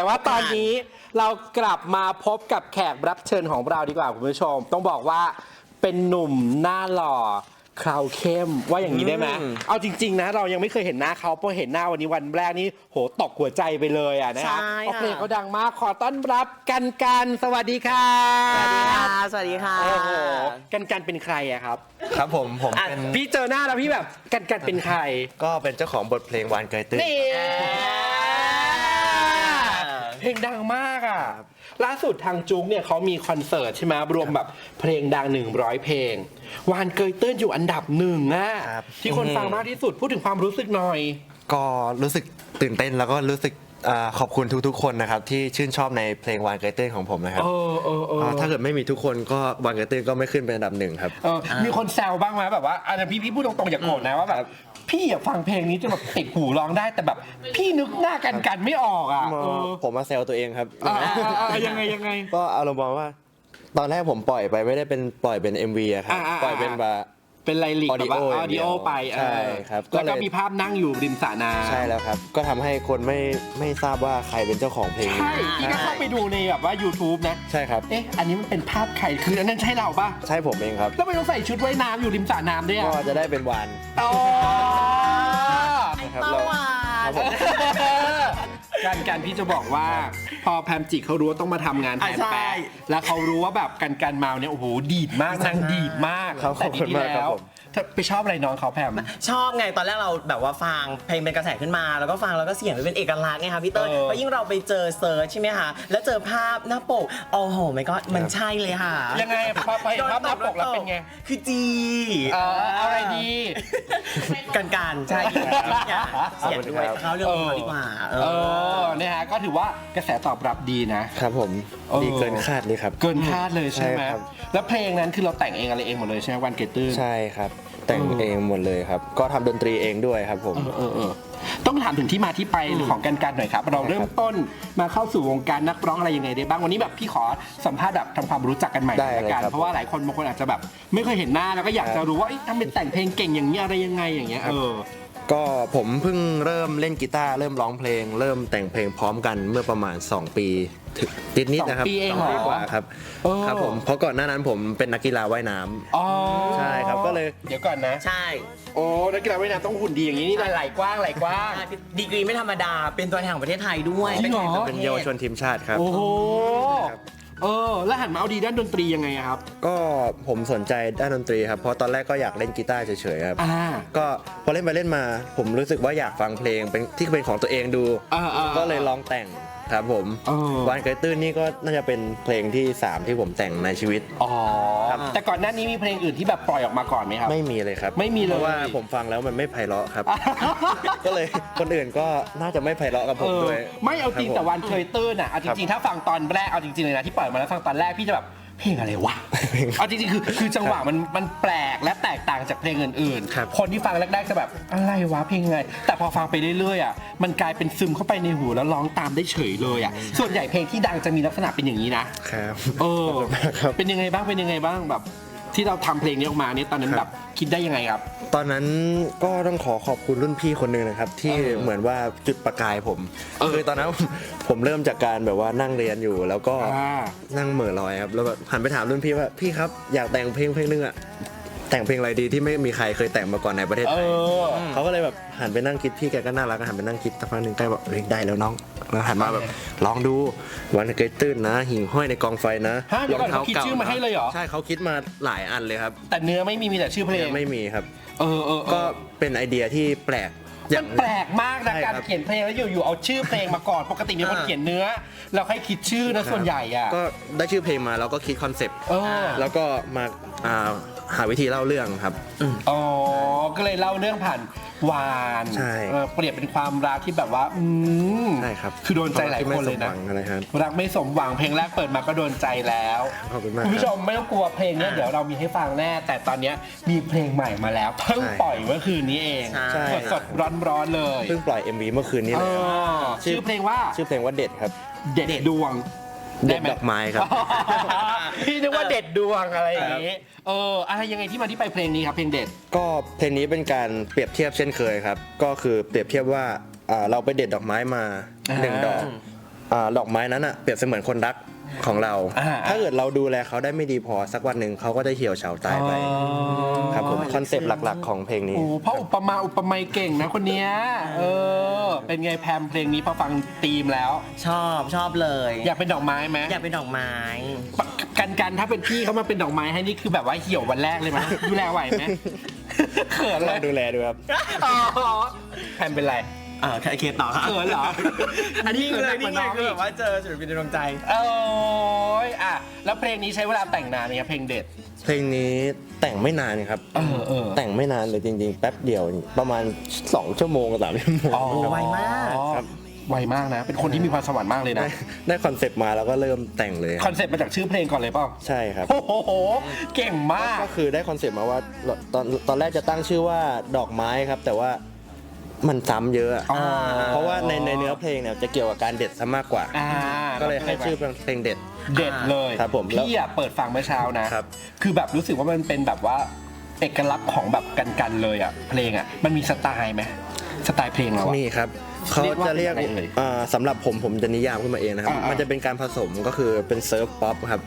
แต่ว่าตอนนี้เรากลับมาพบกับแขกรับเชิญของเราดีกว่าคุณผู้ชม ต้องบอกว่าเป็นหนุ่มหน้าหล่อคราวเข้มว่าอย่างนี้ได้ไหมอืมเอาจริง ๆ นะ เรายังไม่เคยเห็นหน้าเขาพอเห็นหน้าวันนี้วันแรกนี่โหตกหัวใจไปเลยอะนะคใช่รับเพราะค่ะเพลงเขาดังมากขอต้อนรับกันกันสวัสดีค่ะสวัสดีค่ะสวัสดีค่ะโอ้โหกันกันเป็นใครอะครับ ครับผมผมอะเป็นพี่เจอหน้าแล้วพี่แบบกันกันเป็นใคร ก็เป็นเจ้าของบทเพลงวานเกยตื้นนี่ เพลงดังมากอะ ล่าสุดทางจุ๊กเนี่ยเขามีคอนเสิร์ตใช่ไหมรวมแบบเพลงดัง 100 เพลง วานเกยเติ้ลอยู่อันดับหนึ่งอะครับ ที่คนฟังมากที่สุดพูดถึงความรู้สึกหน่อย ก็รู้สึกตื่นเต้นแล้วก็รู้สึกอ่าขอบคุณทุกๆ คนนะครับที่ชื่นชอบในเพลงวานเกยตื้นของผมนะครับเออเออเออาถ้าเกิดไม่มีทุกคนก็วานเกยตื้นก็ไม่ขึ้นเป็นอันดับหนึ่งครับ เออมีคนแซวบ้างไหมแบบว่าอันนี้พี่พี่พูดตรงๆอย่าโกรธนะว่าแบบ พี่อยากฟังเพลงนี้จนแบบติดหูร้องได้แต่แบบ พี่นึกหน้ากันกันไม่ออกอะเออผมมาแซวตัวเองครับ อ่าอ่าอ่ายังไงยังไง ก็อารมณ์ประมาณว่า ตอนแรกผมปล่อยไปไม่ได้เป็นปล่อยเป็น MV อะครับ อ่าอ่าปล่อยเป็นแบบ เป็นไลลิกแบบว่า Audio ออดิโอไปเออใช่ครับก็แล้วก็เลยมีภาพนั่งอยู่ริมสระน้ำใช่แล้วครับ ก็ทำให้คนไม่ไม่ทราบว่าใครเป็นเจ้าของเพลงนี้ใช่พี่ก็เข้าไปดูในแบบว่า YouTube นะ ใช่ครับ เอ๊ะ อันนี้มันเป็นภาพใครคืออันนั้นใช่เราปะใช่ผมเองครับ แล้วไม่ต้องใส่ชุดว่ายน้ำอยู่ริมสระน้ำด้วยก็อะจะได้เป็นวาน อ๋อนะครับเมื่เราอวาน การการพี่จะบอกว่า พอแพมจิเขารู้ว่าต้องมาทำงานแทนอะใช่ แปะแล้วเขารู้ว่าแบบกันกันเมาเนี่ยโอ้โหดีดมากนางดีดมากครับแต่ขอบคุณดีมากๆครับแล้ว ผม เธอไปชอบอะไรน้องเขาแพม ชอบไงตอนแรกเราแบบว่าฟังเพลงเป็นกระแสขึ้นมาแล้วก็ฟังแล้วก็เสียงมันเป็นเอกลักษณ์ไงคะพี่เต้ยเออ เพราะยิ่งเราไปเจอเซิร์ชใช่ไหมคะแล้วเจอภาพหน้าปกโอ้โหไม่ก็มันใช่เลยค่ะยังไงพอไปเห็นภาพหน้าปกแล้วเป็นไง คือจีเออเอาอะไรดี กันการใช่เสียงด้วยเข้าเรื่องของเราดีกว่าเอเอออเนี่ยฮะก็ถือว่ากระแสตอบรับดีนะ ครับผมเออ ดีเกินคาดเลยครับ เกินคาดเลยใช่ไหมใช่ครับ แล้วเพลงนั้นคือเราแต่งเองอะไรเองหมดเลยใช่ไหมวันเกตตื้น ใช่ครับ แต่งเองหมดเลยครับ ก็ทำดนตรีเองด้วยครับผมเออเออเออต้องถามถึงที่มาที่ไปของกันกันหน่อยครับ เราเริ่มต้นมาเข้าสู่วงการนักร้องอะไรยังไงได้บ้างวันนี้แบบพี่ขอสัมภาษณ์แบบทำความรู้จักกันใหม่ได้ในเลยรายการครับเพราะว่าหลายคนบางคนอาจจะแบบ ไม่เคยเห็นหน้าแล้วก็อยากจะรู้ว่าเอ๊ะทำเป็นแต่งเพลงเก่งอย่างนี้ยอะไรยังไงอย่างเงี้ยเออ ก็ผมเพิ่งเริ่มเล่นกีตาร์เริ่มร้องเพลง เริ่มแต่งเพลงพร้อมกันเมื่อประมาณ 2 ปี ถึงนิดนิดๆนะครับสองปีเองสองปีเหรอกว่าครับเออ ครับผมเพราะก่อนหน้านั้นผมเป็นนักกีฬาว่ายน้ำอ๋อใช่ครับก็เลยเดี๋ยวก่อนนะ ใช่โอ้นักกีฬาว่ายน้ำต้องหุ่นดีอย่างนี้นี่ไหลกว้างไหลกว้าง ดีกรีไม่ธรรมดา เป็นตัวแทนของประเทศไทยด้วยจริงเหรอ เป็นเยาวชนทีมชาติครับ โอ้โหครับ เออ แล้วหันมาเอาดีด้านดนตรียังไงอะครับ ก็ผมสนใจด้านดนตรีครับเพราะตอนแรกก็อยากเล่นกีตาร์เฉยๆครับ อ่า ก็พอเล่นไปเล่นมา ผมรู้สึกว่าอยากฟังเพลงเป็นที่เป็นของตัวเองดู อ่าอ่าก็เลยลองแต่ง ครับผมเออวานเกยตื้นนี่ก็น่าจะเป็นเพลงที่ 3 ที่ผมแต่งในชีวิต อ๋อ แต่ก่อนหน้านี้มีเพลงอื่นที่แบบปล่อยออกมาก่อนไหมครับ ไม่มีเลยครับไม่มีเลย เพราะว่าผมฟังแล้วมันไม่ไพเราะครับ ก็เลยคนอื่นก็น่าจะไม่ไพเราะกับผมเออด้วยไม่เอาจริงคบผม แต่วันเคยตื้นอะเอาจริงๆถ้าฟังตอนแรกเอาจริงๆเลยนะที่ปล่อยมาแล้วฟังตอนแรกพี่จะแบบ เพลงอะไรวะ เอาจริงๆ คือคือจังหวะมันมันแปลกและแตกต่างจากเพลงอื่นครับๆคนที่ฟังแรกๆจะแบบอะไรวะเพลงไงแต่พอฟังไปเรื่อยๆอะมันกลายเป็นซึมเข้าไปในหูแล้วร้องตามได้เฉยเลยอะส่วนใหญ่เพลงที่ดังจะมีลักษณะเป็นอย่างนี้นะครับ เออ ขอบคุณมากครับ เป็นยังไงบ้างเป็นยังไงบ้างแบบ ที่เราทำเพลงนี้ออกมาเนี่ยตอนนั้นคแบรับบคิดได้ยังไงครับ ตอนนั้นก็ต้องขอขอบคุณรุ่นพี่คนหนึ่งนะครับ ที่เออเหมือนว่าจุดประกายผมเออคือตอนนั้นผมเริ่มจากการแบบว่านั่งเรียนอยู่ แล้วก็อ่านั่งเหม่อลอยครับแล้วแบบหันไปถามรุ่นพี่ว่าพี่ครับอยากแต่งเพลงเพลงนึงอะ แต่งเพลงอะไรดีที่ไม่มีใครเคยแต่งมาก่อนในประเทศเอไทยอ เขาก็เลยแบบหันไปนั่งคิดพี่แกก็น่ารักหันไปนั่งคิดสักพักหนึ่งใกล้บอกเฮ้ยได้แล้วน้องแล้วหันมาแบบลองดูวันเกยตื้นนะ หิ่งห้อยในกองไฟนะฮะเดี๋ยวก่อนเขาคิดชื่อมาให้เลยเหรอ ใช่เขาคิดมาหลายอันเลยครับแต่เนื้อไม่มีมีแต่ชื่อเพลงไม่มีครับ เออเออเออก็เป็นไอเดียที่แปลกอมัย่าง นแปลกมากนะใช่การครับเขียนเพลงแล้วอยู่ๆเอาชื่อเพลงมาก่อนปกติมีคนอ่าเขียนเนื้อเราให้คิดชื่อนะส่วนใหญ่อะ ก็ได้ชื่อเพลงมาแล้วก็คิดคอนเซปต์ เออ แล้วก็มาอ่า หาวิธีเล่าเรื่องครับ อ๋อ ก็เลยเล่าเรื่องผ่านวานใช่ เออเปรียบเป็นความรักที่แบบว่า อืมใช่ครับคือโดนใจหลายคนเลยนะไม่สมหวังอะไรครับ รักไม่สมหวังเพลงแรกเปิดมาก็โดนใจแล้วขอบคุณมากคุณผู้ชครับมไม่ต้องกลัวเพลงเนี้ยเดี๋ยวเรามีให้ฟังแน่ แต่ตอนเนี้ยมีเพลงใหม่มาแล้ว เพิ่งใช่ปล่อยเมื่อคืนนี้เองใช่ สดสดร้อนร้อนๆเลยเพิ่งปล่อย MV เมื่อคืนนี้เอเลยครับอชื่อเพลงว่าชื่อเพลงว่าเด็ดครับ เด็ดดวง เด็ดไหมดอกไม้ครับ พี่นึกว่าเด็ดดวงอะไรอย่างนี้ เอออะไรยังไงที่มาที่ไปเพลงนี้ครับเพลงเด็ด ก็เพลงนี้เป็นการเปรียบเทียบเช่นเคยครับ ก็คือเปรียบเทียบว่าอ่าเราไปเด็ดดอกไม้มาหนึ่งดอกอ่าดอกไม้นั้นอะเปรียบเสมือนคนรัก ของเรา อ่าถ้าเกิดเราดูแลเขาได้ไม่ดีพอสักวันหนึ่งเขาก็จะเหี่ยวเฉาตายไปครับผมคอนเซปต์หลักๆ ของเพลงนี้ โอ้เพราะอุปมาอุปไมยเก่งนะคนเนี้ยเออ เป็นไงแพมเพลงนี้พอฟังธีมแล้ว ชอบชอบเลยอยากเป็นดอกไม้ไหมอยากเป็นดอกไม้กันกันถ้าเป็นพี่เขามาเป็นดอกไม้ให้นี่คือแบบว่าเหี่ยววันแรกเลยไหมดูแลไหวไหม เขินลเลองยดูแลดูครับอ๋อแพมเป็นไร เออเคต่อครับ เขินเหรอ อันนี้นิ่งเขินเลหนัยกกนิ่ว่างเลน้ยองคืออีแบกบว่าเจอศิลปินในดวงใจ โอ้ยอะ แล้วเพลงนี้ใช้เวลาแต่งนานไหมครับเพลงเด็ด เพลงนี้แต่งไม่นานครับ เออเออแต่งไม่นานเลยจริง ๆ แป๊บเดียวนี่ประมาณ 2 ชั่วโมงกับสามชั่วโมงอ๋อไวมากครับ ไวมากนะ เป็นคนที่มีความสวรรค์มากเลยนะ ได้ได้คอนเซปต์มาแล้วก็เริ่มแต่งเลยคอนเซ็ปต์มาจากชื่อเพลงก่อนเลยเปล่าใช่ครับ โอ้โห เก่งมาก ก็คือได้คอนเซปต์มาว่าตอนตอนแรกจะตั้งชื่อว่าดอกไม้ครับ แต่ว่า มันซ้ำเยอะอะ อ๋อ เพราะว่าในในเนื้อเพลงเนี่ยจะเกี่ยวกับการเด็ดซะมากกว่า อ่าก็เลยให้ชื่อเพลงเด็ด เด็ดเลยครับผมแล้วพี่อะเปิดฟังเมื่อเช้านะ ครับคือแบบรู้สึกว่ามันเป็นแบบว่าเอกลักษณ์ของแบบกันกันๆเลยอะเพลงอะมันมีสไตล์ไหมสไตล์เพลงเราอะนี่ครับ เขาเรียกว่าจะเรียกเป็นอะไรเอ่ยอ่าสำหรับผมผมจะนิยามขึ้นมาเองนะครับ อ่าๆมันจะเป็นการผสมก็คือเป็นเซิร์ฟป๊อปครับ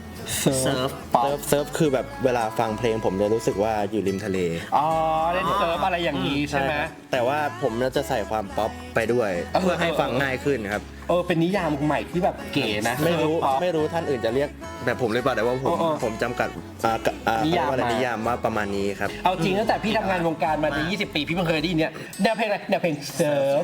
เซิร์ฟป๊อเซิร์ปฟเซิร์ฟคือแบบเวลาฟังเพลงผมจะรู้สึกว่าอยู่ริมทะเลอ๋อเล่นเซิร์ฟอะไรอย่างนี้ใช่ไหม ครับแต่ว่าผมจะใส่ความป๊อปไปด้วยเออเพื่อให้ฟังง่ายขึ้นครับเออเป็นนิยามใหม่ที่แบบเก๋นะไม่รู้เซิฟป๊อป ไม่รู้ท่านอื่นจะเรียกแบบผมหรือเปล่าแต่ว่าผมเออเออผมจำกัดอ่ากะอ่านิยามเขเรีกว่าอะไรมานิ นิยามว่าประมาณนี้ครับ เอาจริงตั้งแต่พี่ทำงานวงการมาใน 20 ปี พี่เพิ่งเคยได้ยินเนี่ยแนวเพลงอะไรแนวเพลงเซิร์ฟ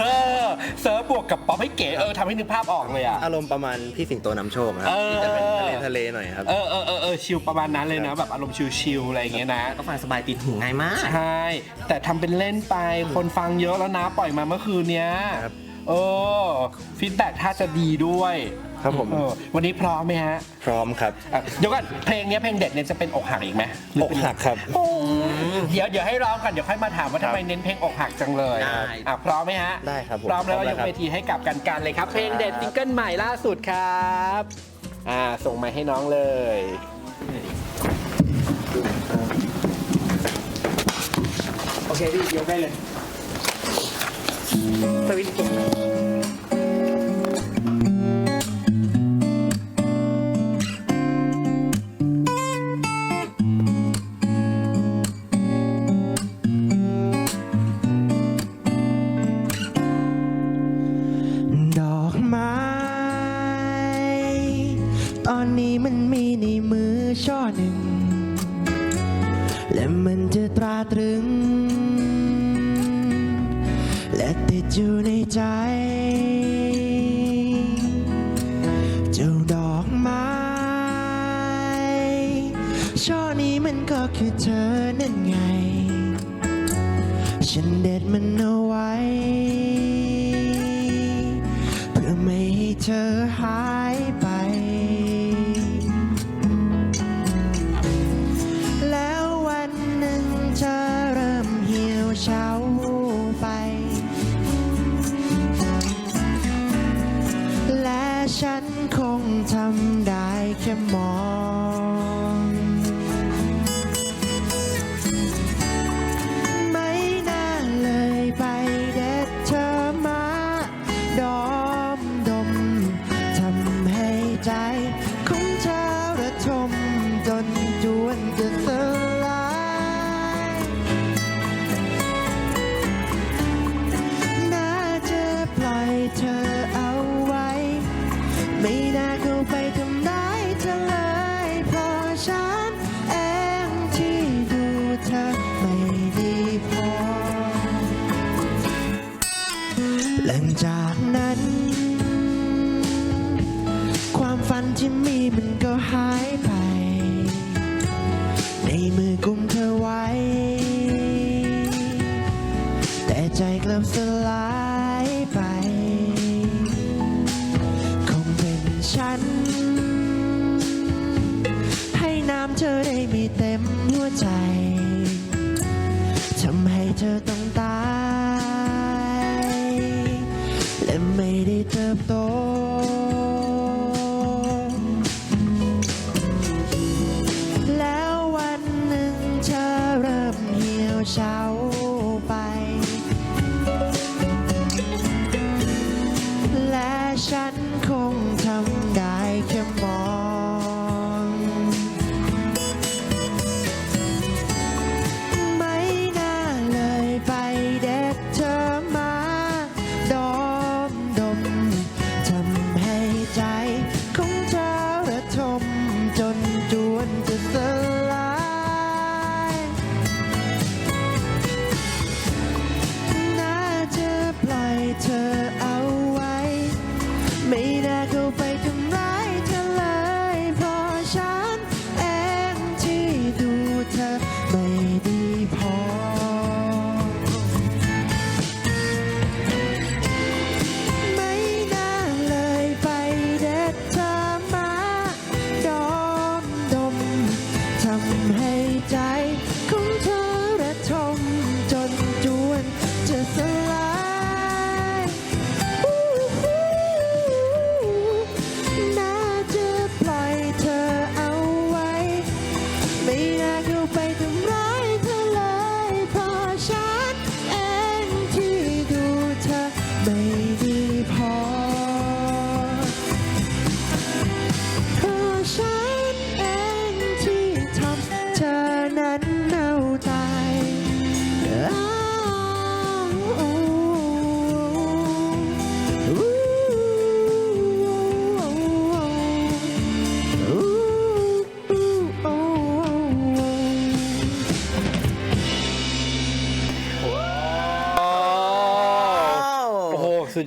เออเซิร์ฟบวกกับป๊อปให้เก๋เออทำให้นึกภาพออกเลยอะ อารมณ์ประมาณพี่สิงโตนำโชคครับเออ ที่จะเป็นทะเลทะเลหน่อยครับ เออเออเออเออชิลประมาณนั้นเลยนะแบบอารมณ์ชิลๆอะไรอย่างเงี้ยนะ ก็ฟังสบายติดหูง่ายมาก ใช่ แต่ทำเป็นเล่นไปคนฟังเยอะแล้วนะ ปล่อยมาเมื่อคืนเนี้ยครับ เออฟีดแบ็กถ้าจะดีด้วยครับผม เออวันนี้พร้อมไหมฮะพร้อมครับอะเดี๋ยวก่อนเพลงเนี้ยเพลงเด็ดเนี่ยจะเป็นอกหักอีกไหมหรืออกเป็นหักครับ โอ้เดี๋ยวเดี๋ยวให้ร้องกันเดี๋ยวค่อยมาถามว่าทำไมเน้นเพลงอกหักจังเลยได้ อะพร้อมไหมฮะได้ครับผมพร้อมแล้วพร้อมก็แล้ยวกครับ เวทีให้กับกันกันเลยครับ เพลงเด็ดซิงเกิลใหม่ล่าสุดครับอ่าส่งมาให้น้องเลย โอเคพี่ยกได้เลย สาไ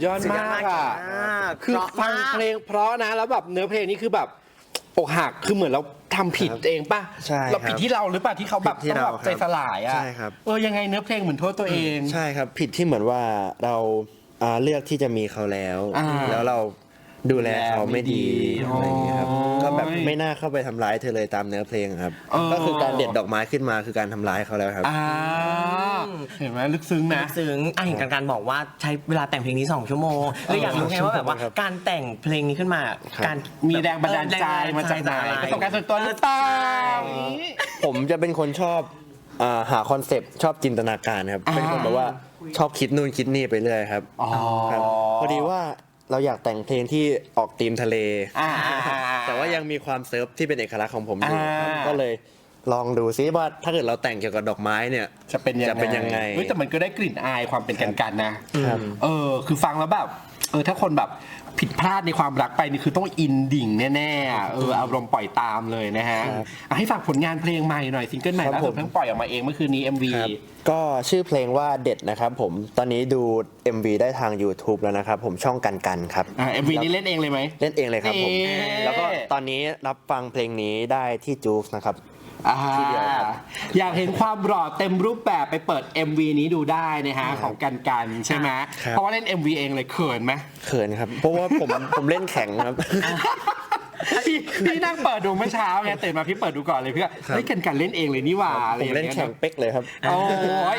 ยอดสุดยอมาดมากกอะมากคือเพราะฟังมากเพลงเพราะนะแล้วแบบเนื้อเพลงนี่คือแบบอกหักคือเหมือนเราทำผิดเองป่ะใช่ครับเราผิดที่เราหรือเปล่าที่เขาแบบผิดที่ต้องแบบเราครับใจสลายอะใช่ครับ เออยังไงเนื้อเพลงเหมือนโทษตัวเอง ใช่ครับผิดที่เหมือนว่าเราอ่าเลือกที่จะมีเขาแล้ว อ่า แล้วเรา ดูแลเขาไม่ดีดูแลไม่ดีอะไรอย่างเงี้ยครับโอ้ยก็แบบไม่น่าเข้าไปทำร้ายเธอเลยตามเนื้อเพลงครับ เออ ก็คือการเด็ดดอกไม้ขึ้นมาคือการทำร้ายเขาแล้วครับ อ่าเห็นไหมลึกซึ้งนะ ซึ้งอะเห็นกันการบอกว่าใช้เวลาแต่งเพลงนี้ 2 ชั่วโมงเลยอยากรู้ไงว่าแบบว่าครับการแต่งเพลงนี้ขึ้นมา ครับ การมีแรงบันดาลใจมาจากไหนประสบการณ์ส่วนตัวหรือเปล่า ผมจะเป็นคนชอบอ่าหาคอนเซปต์ชอบจินตนาการครับอ่าเป็นคนแบบว่าชอบคิดนู่นคิดนี่ไปเรื่อยครับอ๋อ ครับพอดีว่า เราอยากแต่งเพลงที่ออกธีมทะเล อ่าแต่ว่ายังมีความเซิร์ฟที่เป็นเอกลักษณ์ของผมอยู่ครับอ่า ก็เลยลองดูซิว่าถ้าเกิดเราแต่งเกี่ยวกับดอกไม้เนี่ย จะเป็นยังไงจะเป็นยังไง เฮ้ยแต่มันก็ได้กลิ่นอายความเป็นกันกันนะครับเออ คือฟังแล้วแบบ เออ ถ้าคนแบบ ผิดพลาดในความรักไปนี่คือต้องอินดิ่งแน่ๆอะเอออารมณ์ปล่อยตามเลยนะฮะอะให้ฝากผลงานเพลงใหม่หน่อยซิงเกิลใหม่ครับล่าสุดผมเพิ่งปล่อยออกมาเองเมื่อคืนนี้ MV ครับก็ชื่อเพลงว่าเด็ดนะครับผมตอนนี้ดู MV ได้ทาง YouTube แล้วนะครับผมช่องกันกันครับอ่า MV นี้เล่นเองเลยไหมเล่นเองเลยครับผมเอ๊ะแล้วก็ตอนนี้รับฟังเพลงนี้ได้ที่จูฟนะครับ อ่าที่เดียวครับ อยากเห็นความหล่อเต็มรูปแบบไปเปิด MV นี้ดูได้นะฮะของกันกันใช่ไหมครับ เพราะว่าเล่น MV เองเลยเขินไหม เขินครับ เพราะว่าผม ผมเล่นแข็งครับ พี่พี่นั่งเปิดดูเมื่อเช้าไงตื่นมาพี่เปิดดูก่อนเลยพี่ก็เฮ้ยกันกันเล่นเองเลยนี่หว่าอะไรผอมย่างเล่นเงี้ยแข็งเป๊กเลยครับโอ้ย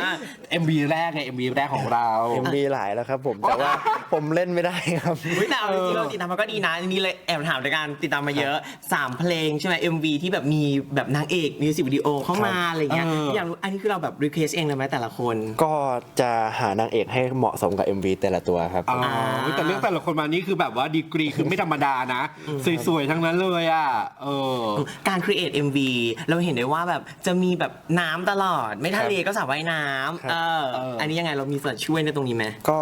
MV แรกไง MV แรกของเรา MV หลายแล้วครับผมแต่ว่าผมเล่นไม่ได้ครับเฮ้ยแต่เอาจริงๆเราติดตามมันก็ดีนะอันนี้เลยแอบถามในการติดตามมาเยอะ 3 เพลงใช่ไหม MV ที่แบบมีแบบนางเอกมิวสิกวิดีโอเข้ามาอะไรเงี้ยเอออ อยากรู้อันนี้คือเราแบบรีเควสเองเลยไหมแต่ละคน ก็จะหานางเอกให้เหมาะสมกับ MV แต่ละตัวครับ อ๋อแต่เรื่องแต่ละคนมานี่คือแบบว่าดีกรีคือไม่ธรรมดานะ สวยๆทั้งนั้นเลยอะเออ การ create MV เราเห็นได้ว่าแบบจะมีแบบน้ำตลอด ไม่ทะเลก็สระว่ายน้ครับำเออเอออั อันนี้ยังไงเรามีส่วนช่วยในตรงนี้ไหม ก็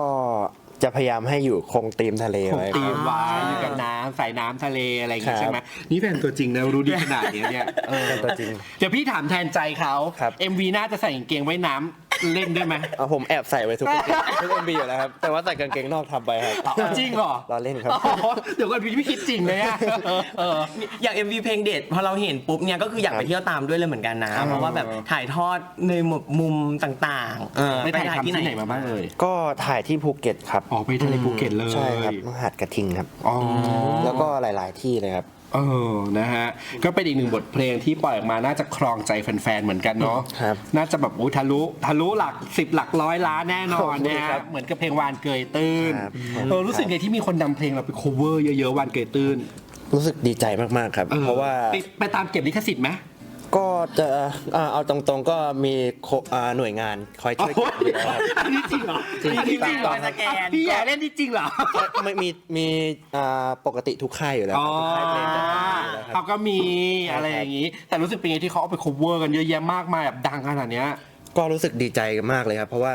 จะพยายามให้อยู่คงธีมทะเลผมไว้ ตีมไว้อ่าอยู่กับน้ำใส่น้ำทะเลอะไรอย่างงี้ครับใช่ไหมนี่แฟนตัวจริงนะรู้ดีขนาดนี้เนี่ยเออแฟนตัวจริงเดี๋ยวพี่ถามแทนใจเขา ครับ MV น่าจะใส่กางเกงไว้น้ำ เล่นได้ไหมเอาผมแอบใส่ไว้ทุกทุก MV อยู่แล้วครับ แต่ว่าใส่กางเกงนอกทำไปครับอ๋อจริงเหรอรอเล่นครับอ๋อเดี๋ยวก่อนพี่ไม่คิดจริงเลยอะเออเอออย่าง MV เพลงเด็ดพอเราเห็นปุ๊บเนี่ยก็คืออยากไปเที่ยวตามด้วยเลยเหมือนกันนะ เพราะว่าแบบถ่ายทอดในมุมต่างๆเออไปถ่ายทำที่ไหนมาบ้างเลย ก็ถ่ายที่ภูเก็ตครับอ๋อไปทะเลภูเก็ตเลยใช่ครับหาดกระทิงครับอ๋อแล้วก็หลาย ๆ ที่เลยครับ เออนะฮะ ก็เป็นอีกหนึ่งบทเพลงที่ปล่อยออกมาน่าจะครองใจแฟนๆ เหมือนกันเนาะครับน่าจะแบบโอ้ยทะลุทะลุหลักสิบหลักร้อยล้านแน่นอนขอบคุณนะครัฮะบเหมือนกับเพลงวานเกยตื้นครับ เออรู้สึกไงที่มีคนนำเพลงเราไป cover เยอะๆวานเกยตื้นรู้สึกดีใจมากๆครับ เพราะว่า ไปไปตามเก็บลิขสิทธิ์ไหม ก็จะอ่าเอาตรงๆก็มีโคอ่าหน่วยงานคอยช่วยกันอยู่แล้วครับ อันนี้จริงเหรอจริง อันนี้จริงเหรอสแกน พี่ใหญ่เล่นนี่จริงเหรอไม่มีมีอ่าปกติทุกค่ายอยู่แล้วอ๋อทุกค่ายเพลงจะมีอยู่แล้วครัเขาบ ก็มีใช่ครับ อะไรอย่างนี้ แต่รู้สึกเป็นไงที่เขาเอาไป cover กันเยอะแยะมากมายแบบดังขนาดเนี้ย ก็รู้สึกดีใจกันมากเลยครับ เพราะว่า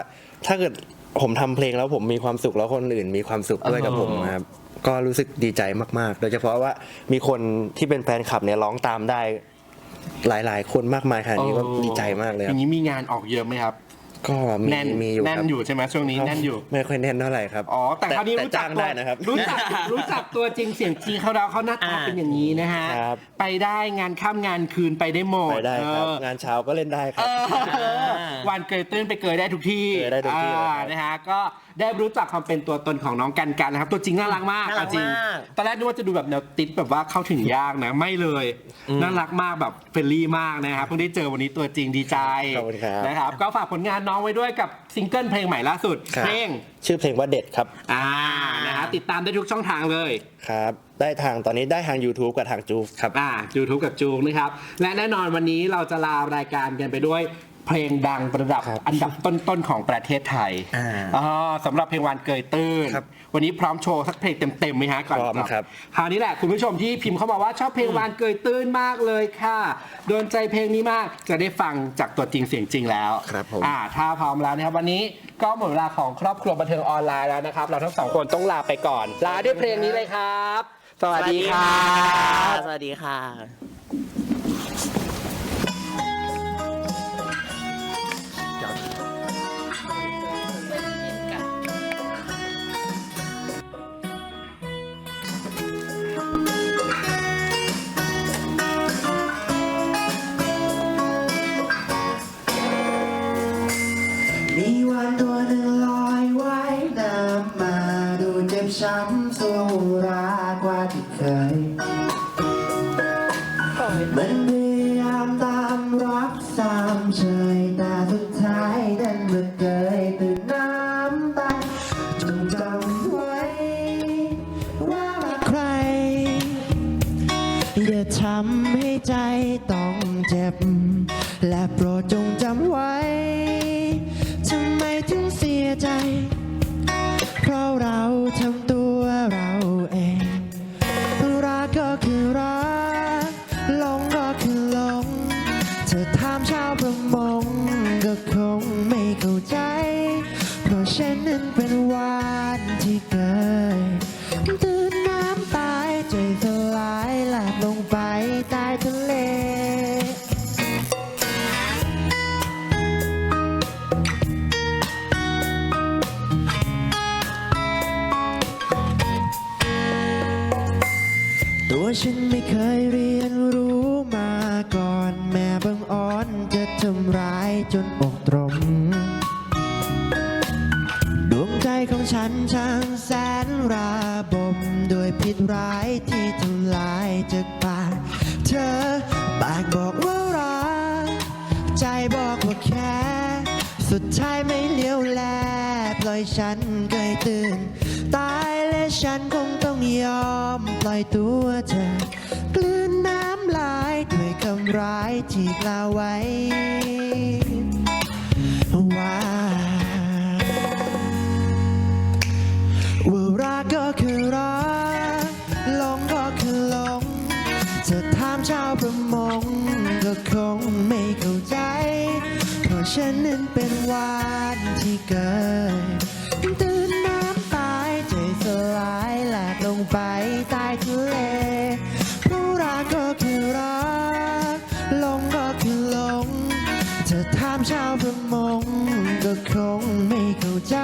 ถ้าเกิดผมทำเพลงแล้วผมมีความสุขแล้วคนอื่นมีความสุขด้วยกับผมนะครับก็รู้สึกดีใจมากๆ โดยเฉพาะว่ามีคนที่เป็นแฟนคลับเนี่ยร้องตามได้ หลาย ๆ คนมากมายขนาดนี้ก็ดีใจมากเลยคอรับ ย่างนี้มีงานออกเยอะไหมครับ ก็มีแน่นมีอยู่แน่นครับอยู่ใช่ไหมช่วงนี้แน่นอยู่ ไม่ค่อยแน่นเท่าไหร่ครับอ๋อ แต่คราวนี้รู้จักจ้างตัวได้นะครับ รู้จักรู้จักตัวจริงเสียงจริงเขาแล้วเขาหน้าตาอ่า เป็นอย่างนี้นะฮะ ครับ ไปได้งานค่ำงานคืนไปได้หมดไปได้ครับ เออ งานเช้าก็เล่นได้ครับ เออวันเกยตื้นไปเกยได้ทุกที่เกยได้ทุกที่เลยครับอ่านะฮะก็ได้รู้จักความเป็นตัวตนของน้องกันกันนะครับ ตัวจริงน่ารักมากน่ารักเอจริงมาก ตอนแรกนึกว่าจะดูแบบแนวติดแบบว่าเข้าถึงยากนะ ไม่เลยน่ารักมากแบบเฟรนลี่มากนะครับเพิ่งได้เจอวันนี้ตัวจริงดีใจขอบคุณครับ นะครับก็ฝากผลงานน้องไว้ด้วยกับซิงเกิลเพลงใหม่ล่าสุด ครับ เพลง ชื่อเพลงว่าเด็ดครับ อ่า นะฮะติดตามได้ทุกช่องทางเลย ครับ ได้ทางตอนนี้ได้ทาง YouTube กับทางจูฟครับ อ่า YouTube กับจูงนะครับ และแน่นอนวันนี้เราจะลารายการกันไปด้วยเพลงดังประดับครับอันดับต้นๆของประเทศไทยอ่าอ๋อสำหรับเพลงวานเกยตื้น ครับ วันนี้พร้อมโชว์สักเพลงเต็มๆไหมฮะก่อนพร้อมครับ คราวนี้แหละคุณผู้ชมที่พิมพ์เข้ามาว่าชอบเพลงวานเกยตื้นมากเลยค่ะโดนใจเพลงนี้มากจะได้ฟังจากตัวจริงเสียงจริงแล้วครับผม อ่าถ้าพร้อมแล้วนะครับวันนี้ก็หมดเวลาของครอบครัวบันเทิงออนไลน์แล้วนะครับ เราทั้งสองคนต้องลาไปก่อน ลาด้วยเพลงนี้เลยครับ สวัสดีครับ สวัสดีค่ะากว่าที่เคยมัน ที่ทำลายจากปากเธอปากบอกว่ารักใจบอกว่าแค่สุดท้ายไม่เลี้ยวแลปล่อยฉันเกยตื่น ตายและฉันคงต้องยอม ปล่อยตัวเธอกลืนน้ำลายด้วยคำร้ายที่กล่าวไว้ว่าว่ารักก็คือรัก จะถามชาวประมงก็คงไม่เข้าใจ เพราะฉันนั้นเป็นวานที่เกิดตื่นน้ำตายใจสลายแหลกลงไปใต้ทะเลเพราะรักก็คือรักลงก็คือลงจะถามชาวประมงก็คงไม่เข้าใจ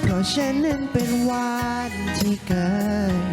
เพราะฉันนั้นเป็นวานที่เกิด